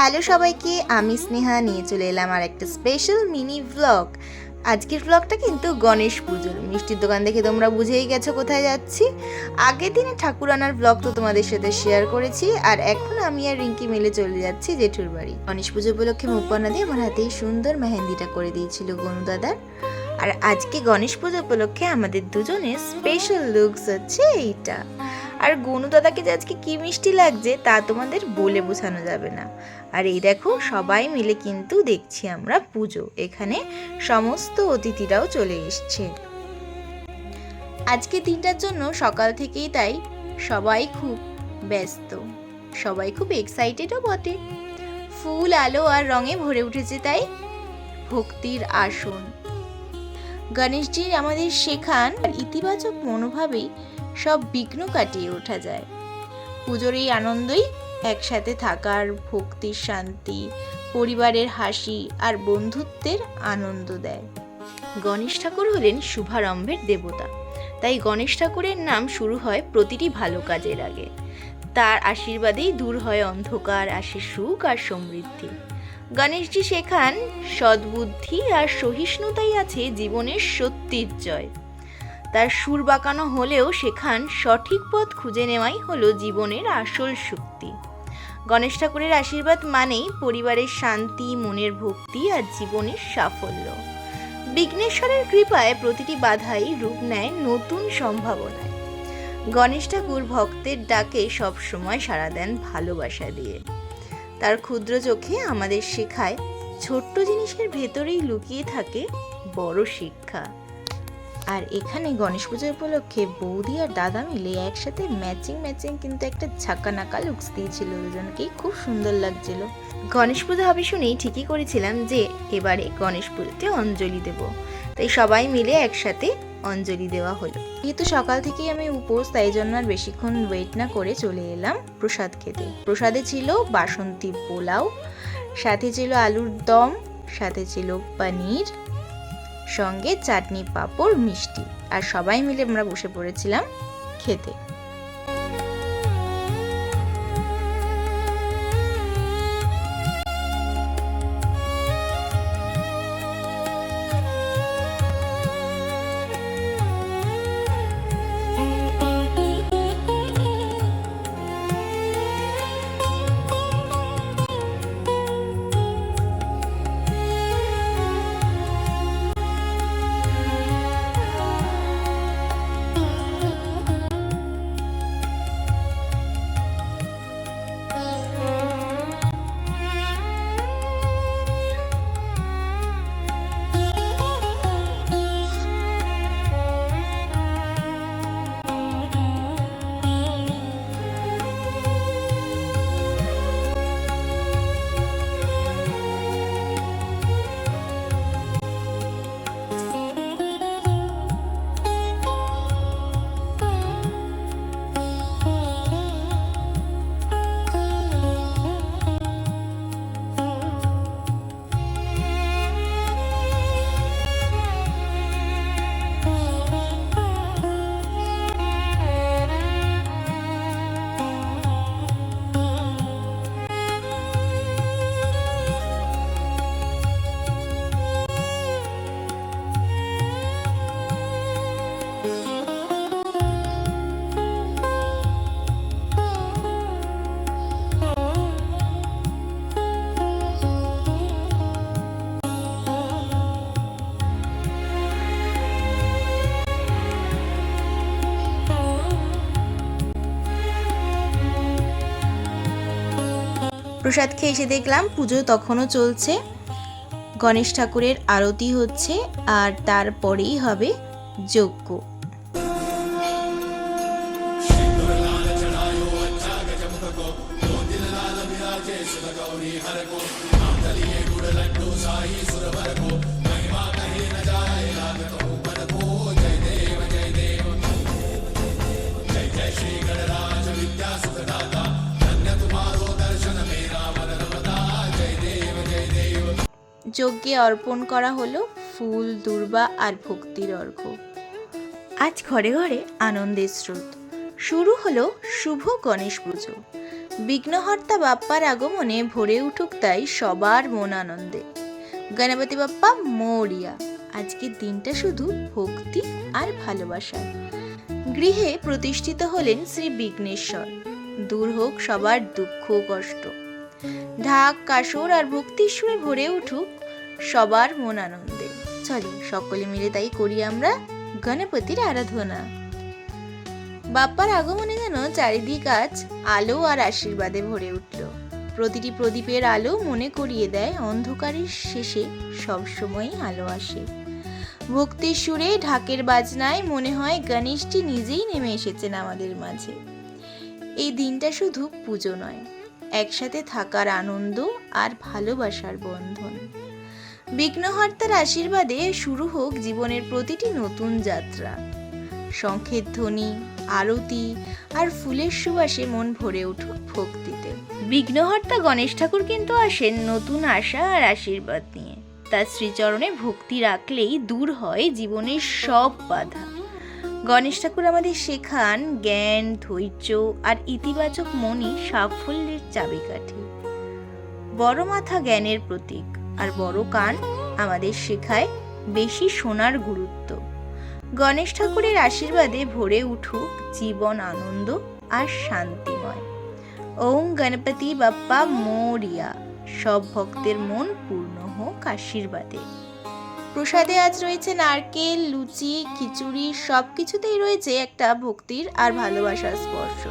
Hello সবাইকে, আমি স্নেহা। নিয়ে চলে এলাম আর একটা স্পেশাল মিনি ভ্লগ আজকের ভ্লগটা কিন্তু গণেশ পুজোর। মিষ্টির দোকান দেখে তোমরা বুঝেই গেছো কোথায় যাচ্ছি। আগের দিনে ঠাকুর আনার ব্লগ তো তোমাদের সাথে শেয়ার করেছি, আর এখন আমি আর রিঙ্কি মিলে চলে যাচ্ছি জেঠুর বাড়ি। গণেশ পুজো উপলক্ষে মুখপানা দিয়ে আমার হাতে এই সুন্দর মেহেন্দিটা করে দিয়েছিল গনু দাদার। আর আজকে গণেশ পুজো উপলক্ষে আমাদের দুজনের স্পেশাল লুকস হচ্ছে এইটা। আর গনু দাদাকে যে আজকে কি মিষ্টি লাগছে তা তোমাদের বলে বোঝানো যাবে না। আর এই দেখো, সবাই মিলে কিন্তু দেখছি আমরা পুজো। এখানে সমস্ত অতিথিরাও চলে এসছে। আজকে দিনটার জন্য সকাল থেকেই তাই সবাই খুব ব্যস্ত। সবাই খুব এক্সাইটেডও বটে। ফুল, আলো আর রঙে ভরে উঠেছে তাই ভক্তির আসন। গণেশজির আমাদের শেখান ইতিবাচক মনোভাবেই সব বিঘ্ন কাটিয়ে ওঠা যায়। পুজোর এই আনন্দই একসাথে থাকার ভক্তির শান্তি, পরিবারের হাসি আর বন্ধুত্বের আনন্দ দেয়। গণেশ ঠাকুর হলেন শুভারম্ভের দেবতা। তাই গণেশ ঠাকুরের নাম শুরু হয় প্রতিটি ভালো কাজের আগে। তার আশীর্বাদেই দূর হয় অন্ধকার, আসে সুখ আর সমৃদ্ধি। গণেশজি শেখান, সদ্বুদ্ধি আর সহিষ্ণুতাই আছে জীবনের সত্যির জয়। তার সুর বাঁকানো হলেও সেখান সঠিক পথ খুঁজে নেওয়াই হলো জীবনের আসল শক্তি। গণেশ ঠাকুরের আশীর্বাদ মানেই পরিবারের শান্তি, মনের ভক্তি আর জীবনের সাফল্য। বিঘ্নেশ্বরের কৃপায় প্রতিটি বাধাই রূপ নেয় নতুন সম্ভাবনায়। গণেশ ঠাকুর ভক্তের ডাকে সবসময় সাড়া দেন ভালোবাসা দিয়ে। তার ক্ষুদ্র চোখে আমাদের শেখায় ছোট্ট জিনিসের ভেতরেই লুকিয়ে থাকে বড় শিক্ষা। আর এখানে গণেশ পুজো উপলক্ষে বৌদি আর দাদা মিলে একসাথে ম্যাচিং ম্যাচিং কিন্তু একটা ছাক্কা নাকা লুকস দিয়েছিল। দুজনকেই খুব সুন্দর লাগছিল। গণেশ পুজো হবে শুনেই ঠিকই করেছিলাম যে এবারে গণেশ পুজোতে অঞ্জলি দেব। তাই সবাই মিলে একসাথে অঞ্জলি দেওয়া হলো। যেহেতু সকাল থেকেই আমি উপোস, তাই জন্য আর বেশিক্ষণ ওয়েট না করে চলে এলাম প্রসাদ খেতে। প্রসাদে ছিল বাসন্তী পোলাও, সাথে ছিল আলুর দম, সাথে ছিল পনির সঙ্গে চাটনি পাঁপড় মিষ্টি। আর সবাই মিলে আমরা বসে পড়েছিলাম খেতে। প্রসাদ খেয়ে এসে দেখলাম পুজো তখনও চলছে। গণেশ ঠাকুরের আরতি হচ্ছে আর তারপরেই হবে যজ্ঞ। যজ্ঞে অর্পণ করা হলো ফুল, দুর্বা আর ভক্তির অর্ঘ আজ ঘরে ঘরে আনন্দের স্রোত। শুরু হলো শুভ গণেশ পুজো। বিঘ্নহর্তা বাপ্পার আগমনে ভরে উঠুক তাই সবার মন আনন্দে। গণপতি বাপ্পা, মরিয়া আজকের দিনটা শুধু ভক্তি আর ভালোবাসা গৃহে প্রতিষ্ঠিত হলেন শ্রী বিঘ্নেশ্বর। দূর হোক সবার দুঃখ কষ্ট। ঢাক, কাসর আর ভক্তির সুরে ভরে উঠুক সবার মন আনন্দে। চলো, সকলে মিলে তাই করি আমরা গণপতির আরাধনা। বাপ্পার আগমনে যেন চারিদিক আজ আলো আর আশীর্বাদে ভরে উঠল। প্রতিটি প্রদীপের আলো মনে করিয়ে দেয় অন্ধকারের শেষে সবসময়ই আলো আসে। ভক্তির সুরে ঢাকের বাজনায় মনে হয় গণেশটি নিজেই নেমে এসেছেন আমাদের মাঝে। এই দিনটা শুধু পুজো নয়, একসাথে থাকার আনন্দ আর ভালোবাসার বন্ধন। বিঘ্নহর্তার আশীর্বাদে শুরু হোক জীবনের প্রতিটি নতুন যাত্রা। শঙ্খের ধ্বনি, আরতি আর ফুলের সুবাসে মন ভরে উঠুক ভক্তিতে। বিঘ্নহর্তা গণেশ ঠাকুর কিন্তু আসেন নতুন আশা আর আশীর্বাদ নিয়ে। তার শ্রীচরণে ভক্তি রাখলেই দূর হয় জীবনের সব বাধা। গণেশ ঠাকুর আমাদের শেখান জ্ঞান, ধৈর্য আর ইতিবাচক মনই সাফল্যের চাবিকাঠি। বড় মাথা জ্ঞানের প্রতীক। আর বড় কান আমাদের শেখায় বেশি শোনার গুরুত্ব। গণেশ ঠাকুরের আশীর্বাদে ভরে উঠুক জীবন আনন্দ আর শান্তিময়। ওম গণপতি বাপ্পা মোরিয়া, সব ভক্তের মন পূর্ণ হোক আশীর্বাদে। প্রসাদে আজ রয়েছে নারকেল, লুচি, খিচুড়ি সব কিছুতেই রয়েছে একটা ভক্তির আর ভালোবাসার স্পর্শ।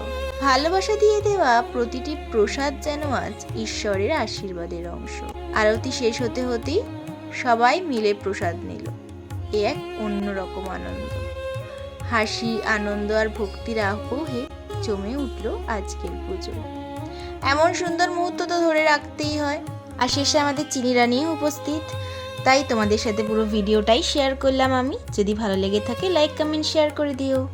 ভালোবাসা দিয়ে দেওয়া প্রতিটি প্রসাদ যেন আজ ঈশ্বরের আশীর্বাদের অংশ। আরতি শেষ হতে হতেই সবাই মিলে প্রসাদ নিল। এ এক অন্যরকম আনন্দ। হাসি, আনন্দ আর ভক্তির আবহে জমে উঠল আজকের পুজো। এমন সুন্দর মুহূর্ত তো ধরে রাখতেই হয়। আর শেষে আমাদের চিনি রানিও উপস্থিত। তাই তোমাদের সাথে পুরো ভিডিওটাই শেয়ার করলাম আমি। যদি ভালো লেগে থাকে লাইক কমেন্ট শেয়ার করে দিও।